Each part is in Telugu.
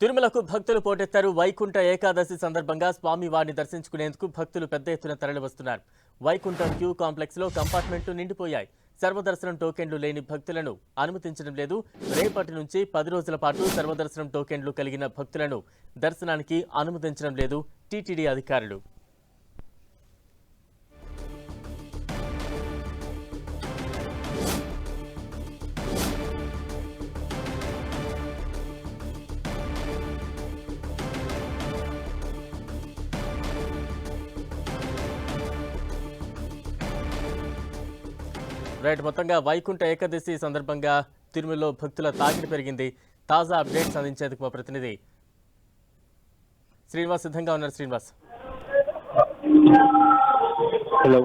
తిరుమలకు భక్తులు పోటెత్తారు. వైకుంఠ ఏకాదశి సందర్భంగా స్వామివారిని దర్శించుకునేందుకు భక్తులు పెద్ద ఎత్తున తరలివస్తున్నారు వైకుంఠం క్యూ కాంప్లెక్స్లో కంపార్ట్మెంట్లు నిండిపోయాయి. సర్వదర్శనం టోకెన్లు లేని భక్తులను అనుమతించడం లేదు. రేపటి నుంచి పది రోజుల పాటు సర్వదర్శనం టోకెన్లు కలిగిన భక్తులను దర్శనానికి అనుమతించడం లేదు. టీటీడీ అధికారులు. రైట్ మొత్తంగా వైకుంఠ ఏకాదశి సందర్భంగా తిరుమలలో భక్తుల తాకిడి పెరిగింది. తాజా అప్డేట్స్ అందించేందుకు మా ప్రతినిధి శ్రీనివాస్ సిద్ధంగా ఉన్నారు. శ్రీనివాస్. హలో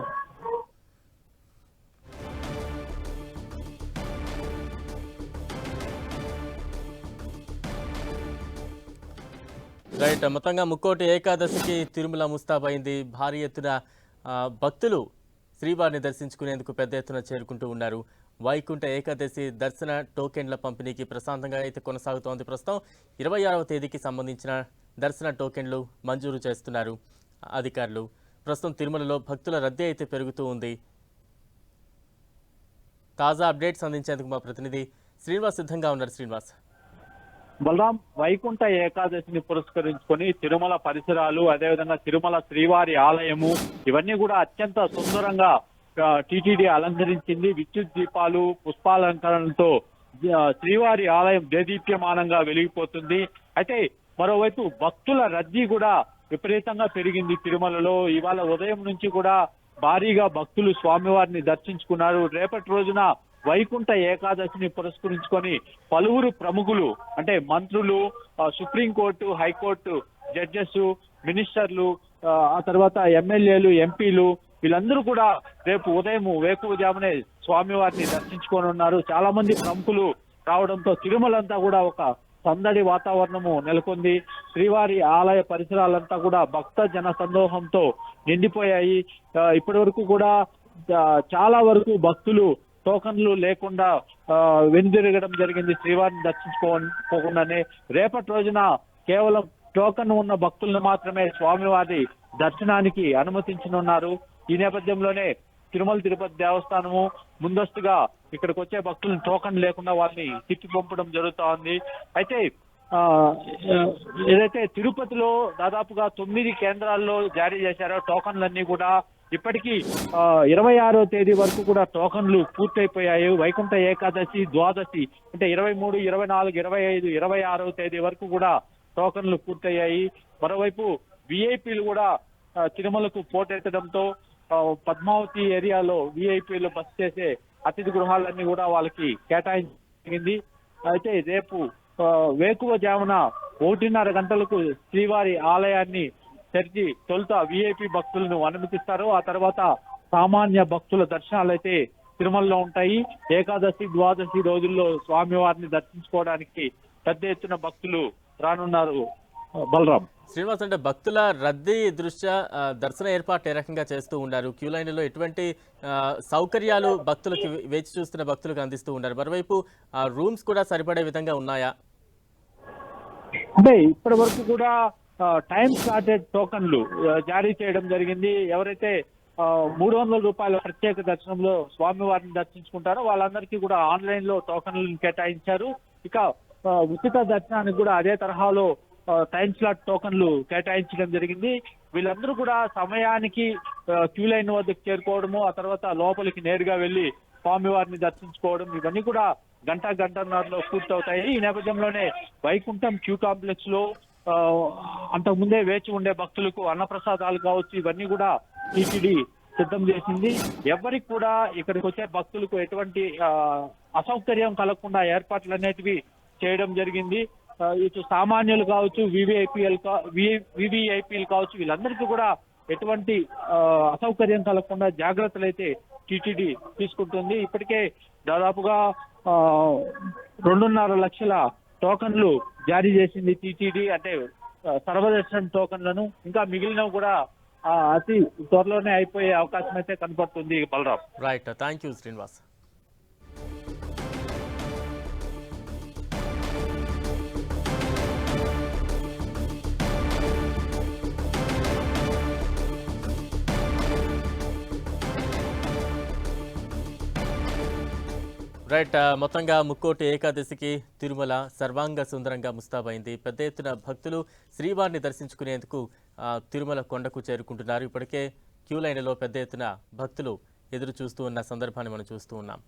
రైట్ మొత్తంగా ముక్కోటి ఏకాదశికి తిరుమల ముస్తాబైంది భారీ ఎత్తున భక్తులు శ్రీవారిని దర్శించుకునేందుకు పెద్ద ఎత్తున చేరుకుంటూ ఉన్నారు. వైకుంఠ ఏకాదశి దర్శన టోకెన్ల పంపిణీకి ప్రశాంతంగా అయితే కొనసాగుతోంది. ప్రస్తుతం ఇరవై ఆరవ తేదీకి సంబంధించిన దర్శన టోకెన్లు మంజూరు చేస్తున్నారు అధికారులు. ప్రస్తుతం తిరుమలలో భక్తుల రద్దీ అయితే పెరుగుతూ ఉంది. తాజా అప్డేట్స్ అందించేందుకు మా ప్రతినిధి శ్రీనివాస్ సిద్ధంగా ఉన్నారు. శ్రీనివాస్. బలరాం వైకుంఠ ఏకాదశిని పురస్కరించుకొని తిరుమల పరిసరాలు అదేవిధంగా తిరుమల శ్రీవారి ఆలయము ఇవన్నీ కూడా అత్యంత సుందరంగా టిటిడి అలంకరించింది. విద్యుత్ దీపాలు పుష్పాలంకరణలతో శ్రీవారి ఆలయం దేదీప్యమానంగా వెలిగిపోతుంది. అయితే మరోవైపు భక్తుల రద్దీ కూడా విపరీతంగా పెరిగింది తిరుమలలో. ఇవాళ ఉదయం నుంచి కూడా భారీగా భక్తులు స్వామివారిని దర్శించుకున్నారు. రేపటి రోజున వైకుంఠ ఏకాదశిని పురస్కరించుకొని పలువురు ప్రముఖులు అంటే మంత్రులు సుప్రీంకోర్టు హైకోర్టు జడ్జెస్ మినిస్టర్లు ఆ, తర్వాత ఎమ్మెల్యేలు ఎంపీలు వీళ్ళందరూ కూడా రేపు ఉదయం వేకువజామునే స్వామివారిని దర్శించుకొని ఉన్నారు. చాలా మంది ప్రముఖులు రావడంతో తిరుమలంతా కూడా ఒక సందడి వాతావరణము నెలకొంది. శ్రీవారి ఆలయ పరిసరాలంతా కూడా భక్త జన సందోహంతో నిండిపోయాయి ఇప్పటి వరకు కూడా చాలా వరకు భక్తులు టోకన్లు లేకుండా వెనుదిరగడం జరిగింది. శ్రీవారిని దర్శించుకోకుండానే రేపటి రోజున కేవలం టోకన్ ఉన్న భక్తులను మాత్రమే స్వామివారి దర్శనానికి అనుమతించనున్నారు. ఈ నేపథ్యంలోనే తిరుమల తిరుపతి దేవస్థానము ముందస్తుగా ఇక్కడికి వచ్చే భక్తులను టోకన్ లేకుండా వాళ్ళని తిప్పి పంపడం జరుగుతా ఉంది అయితే ఏదైతే తిరుపతిలో దాదాపుగా తొమ్మిది కేంద్రాల్లో జారీ చేశారో టోకన్లన్నీ కూడా ఇప్పటికీ ఇరవై ఆరో తేదీ వరకు కూడా టోకన్లు పూర్తయిపోయాయి. వైకుంఠ ఏకాదశి ద్వాదశి అంటే ఇరవై మూడు ఇరవై నాలుగు ఇరవై ఐదు ఇరవై ఆరో తేదీ వరకు కూడా టోకన్లు పూర్తయ్యాయి. మరోవైపు విఐపీలు కూడా తిరుమలకు పోటెత్తడంతో పద్మావతి ఏరియాలో విఐపీలు బస్ చేసే అతిథి గృహాలన్నీ కూడా వాళ్ళకి కేటాయించింది. అయితే రేపు వేకువ జామున ఒకటిన్నర గంటలకు శ్రీవారి ఆలయాన్ని తెరిచి తొలుత విఐపి భక్తులను అనుమతిస్తారు. ఆ తర్వాత సామాన్య భక్తుల దర్శనాలు అయితే తిరుమలలో ఉంటాయి. ఏకాదశి ద్వాదశి రోజుల్లో స్వామివారిని దర్శించుకోవడానికి పెద్ద ఎత్తున భక్తులు రానున్నారు బలరాం. శ్రీనివాస్ అంటే భక్తుల రద్దీ దృష్ట్యా దర్శన ఏర్పాటు ఏ రకంగా చేస్తూ ఉన్నారు క్యూ లైన్లలో ఎటువంటి సౌకర్యాలు భక్తులకి వేచి చూస్తున్న భక్తులకు అందిస్తూ ఉన్నారు మరోవైపు రూమ్స్ కూడా సరిపడే విధంగా ఉన్నాయా? అంటే ఇప్పటి వరకు కూడా టైం స్లాటెడ్ టోకన్లు జారీ చేయడం జరిగింది. ఎవరైతే మూడు వందల రూపాయల ప్రత్యేక దర్శనంలో స్వామివారిని దర్శించుకుంటారో వాళ్ళందరికీ కూడా ఆన్లైన్లో టోకన్లను కేటాయించారు. ఇక ఉచిత దర్శనానికి కూడా అదే తరహాలో టైం స్లాట్ టోకన్లు కేటాయించడం జరిగింది. వీళ్ళందరూ కూడా సమయానికి క్యూ లైన్ వద్దకు చేరుకోవడము ఆ తర్వాత లోపలికి నేరుగా వెళ్ళి స్వామివారిని దర్శించుకోవడం ఇవన్నీ కూడా గంట గంటన్నరలో పూర్తవుతాయి. ఈ నేపథ్యంలోనే వైకుంఠం క్యూ కాంప్లెక్స్లో అంతకుముందే వేచి ఉండే భక్తులకు అన్నప్రసాదాలు కావచ్చు ఇవన్నీ కూడా టీటీడీ సిద్ధం చేసింది. ఎవరికి కూడా ఇక్కడికి వచ్చే భక్తులకు ఎటువంటి అసౌకర్యం కలగకుండా ఏర్పాట్లు అనేటివి చేయడం జరిగింది. ఇటు సామాన్యులు కావచ్చు వివిఐపిఎల్ వివిఐపిఎల్ కావచ్చు వీళ్ళందరికీ కూడా ఎటువంటి ఆ, అసౌకర్యం కలగకుండా జాగ్రత్తలు అయితే టీటీడీ తీసుకుంటుంది. ఇప్పటికే దాదాపుగా ఆ, రెండున్నర లక్షల టోకన్లు జారీ చేసింది టీటీడీ. అంటే సర్వదర్శన్ టోకన్లను ఇంకా మిగిలినవి కూడా అతి త్వరలోనే అయిపోయే అవకాశం అయితే కనపడుతుంది Balaram. Right thank you Srinivas right మొత్తంగా ముక్కోటి ఏకాదశికి తిరుమల సర్వాంగ సుందరంగా ముస్తాబైంది. పెద్ద ఎత్తున భక్తులు శ్రీవారిని దర్శించుకునేందుకు తిరుమల కొండకు చేరుకుంటున్నారు. ఇప్పటికే క్యూ లైన్లో పెద్ద ఎత్తున భక్తులు ఎదురు చూస్తూ ఉన్న సందర్భాన్ని మనం చూస్తూ ఉన్నాం.